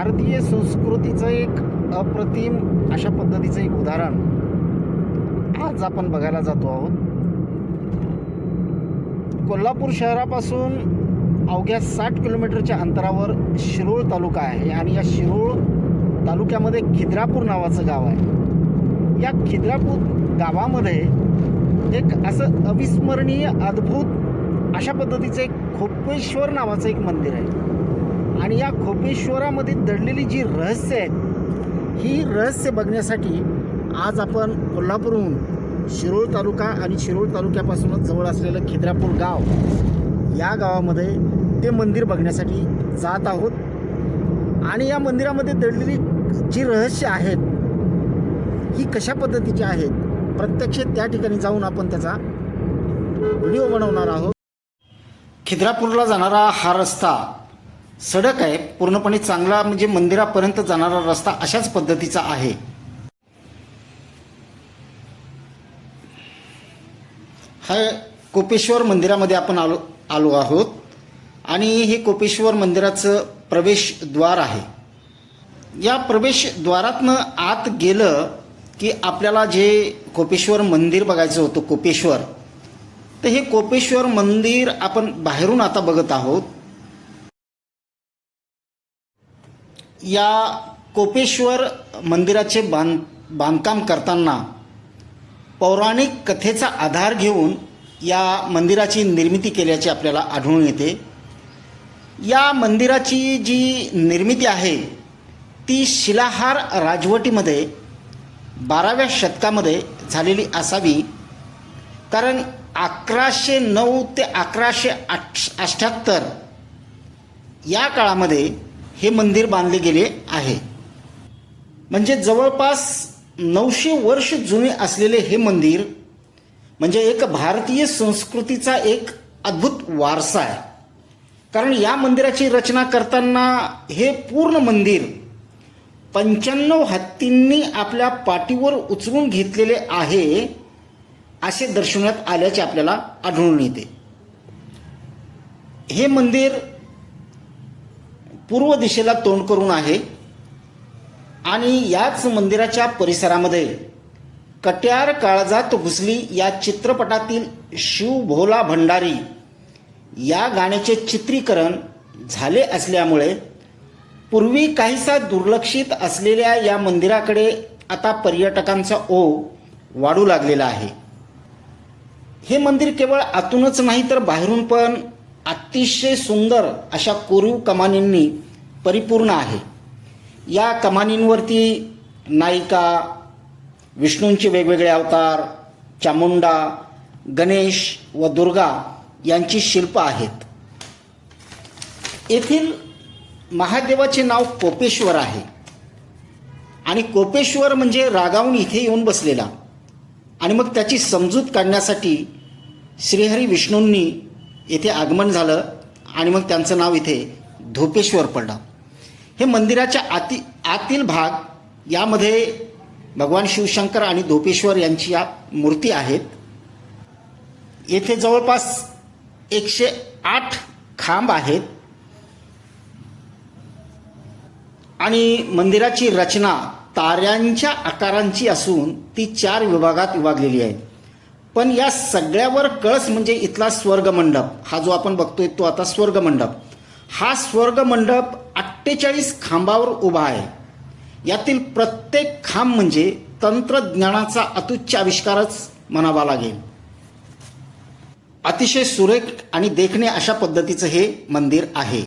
भारतीय संस्कृतीचं एक अप्रतिम अशा पद्धतीचं एक उदाहरण आज आपण बघायला जातो आहोत. कोल्हापूर शहरापासून अवघ्या साठ किलोमीटरच्या अंतरावर शिरोळ तालुका आहे आणि या शिरोळ तालुक्यामध्ये खिद्रापूर नावाचं गाव आहे. या खिद्रापूर गावामध्ये एक असं अविस्मरणीय अद्भुत अशा पद्धतीचं एक खोपेश्वर नावाचं एक मंदिर आहे. आणि या खोपेश्वरामध्ये दडलेली जी रहस्य आहेत ही रहस्य बघण्यासाठी आज आपण कोल्हापूरहून शिरोळ तालुका आणि शिरोळ तालुक्यापासूनच जवळ असलेलं खिद्रापूर गाव या गावामध्ये ते मंदिर बघण्यासाठी जात आहोत. आणि या मंदिरामध्ये दडलेली जी रहस्य आहेत ही कशा पद्धतीची आहेत प्रत्यक्ष त्या ठिकाणी जाऊन आपण त्याचा व्हिडिओ बनवणार आहोत. खिद्रापूरला जाणारा हा रस्ता सडक आहे पूर्णपणे चांगला म्हणजे मंदिरापर्यंत जाणारा रस्ता अशाच पद्धतीचा आहे. हा कोपेश्वर मंदिरामध्ये आपण आलो आलो आहोत. आणि हे कोपेश्वर मंदिराचं प्रवेशद्वार आहे. या प्रवेशद्वारातनं आत गेलं की आपल्याला जे कोपेश्वर मंदिर बघायचं होतं कोपेश्वर तर हे कोपेश्वर मंदिर आपण बाहेरून आता बघत आहोत. या कोपेश्वर मंदिराचे बांध बांधकाम करताना पौराणिक कथेचा आधार घेऊन या मंदिराची निर्मिती केल्याचे आपल्याला आढळून येते. या मंदिराची जी निर्मिती आहे ती शिलाहार राजवटीमध्ये बाराव्या शतकामध्ये झालेली असावी. कारण अकराशे नऊ ते अकराशे आठ अठ्ठ्याहत्तर या काळामध्ये हे मंदिर बांधले गेले आहे. म्हणजे जवळपास नऊशे वर्ष जुने असलेले हे मंदिर म्हणजे एक भारतीय संस्कृतीचा एक अद्भुत वारसा आहे. कारण या मंदिराची रचना करताना हे पूर्ण मंदिर पंच्याण्णव हत्तींनी आपल्या पाठीवर उचलून घेतलेले आहे असे दर्शवण्यात आल्याचे आपल्याला आढळून येते. हे मंदिर पूर्व दिशेला तोंड करून आहे. आणि याच मंदिराच्या परिसरामध्ये कट्यार काळजात घुसली या चित्रपटातील शिव भोला भंडारी. या गाण्याचे चित्रीकरण झाले असल्यामुळे पूर्वी काहीसा दुर्लक्षित असलेल्या या मंदिराकडे आता पर्यटकांचा ओघ वाढू लागलेला आहे. हे मंदिर केवळ आतूनच नाही तर बाहेरून पण अतिशय सुंदर अशा कोरीव कमानींनी परिपूर्ण आहे. या कमानींवरती नायिका विष्णूंचे वेगवेगळे अवतार चामुंडा गणेश व दुर्गा यांची शिल्प आहेत. येथील महादेवाचे नाव कोपेश्वर आहे. आणि कोपेश्वर म्हणजे रागावून इथे येऊन बसलेला. आणि मग त्याची समजूत काढण्यासाठी श्रीहरी विष्णूंनी येथे आगमन झालं आणि मग त्यांचं नाव इथे धोपेश्वर पडलं. हे मंदिराच्या आती आतील भाग यामध्ये भगवान शिवशंकर आणि धोपेश्वर यांची या मूर्ती आहेत. येथे जवळपास एकशे आठ खांब आहेत. आणि मंदिराची रचना ताऱ्यांच्या आकारांची असून ती चार विभागात विभागलेली आहे. पण या सगळ्यावर कळस म्हणजे इथला स्वर्गमंडप. हा जो आपण बघतोय तो आता स्वर्गमंडप. हा स्वर्गमंडप अठ्ठेचाळीस खांबावर उभा आहे. यातील प्रत्येक खांब म्हणजे तंत्रज्ञानाचा अतुच्च आविष्कारच म्हणावा लागेल. अतिशय सुरेख आणि देखणे अशा पद्धतीचं हे मंदिर आहे.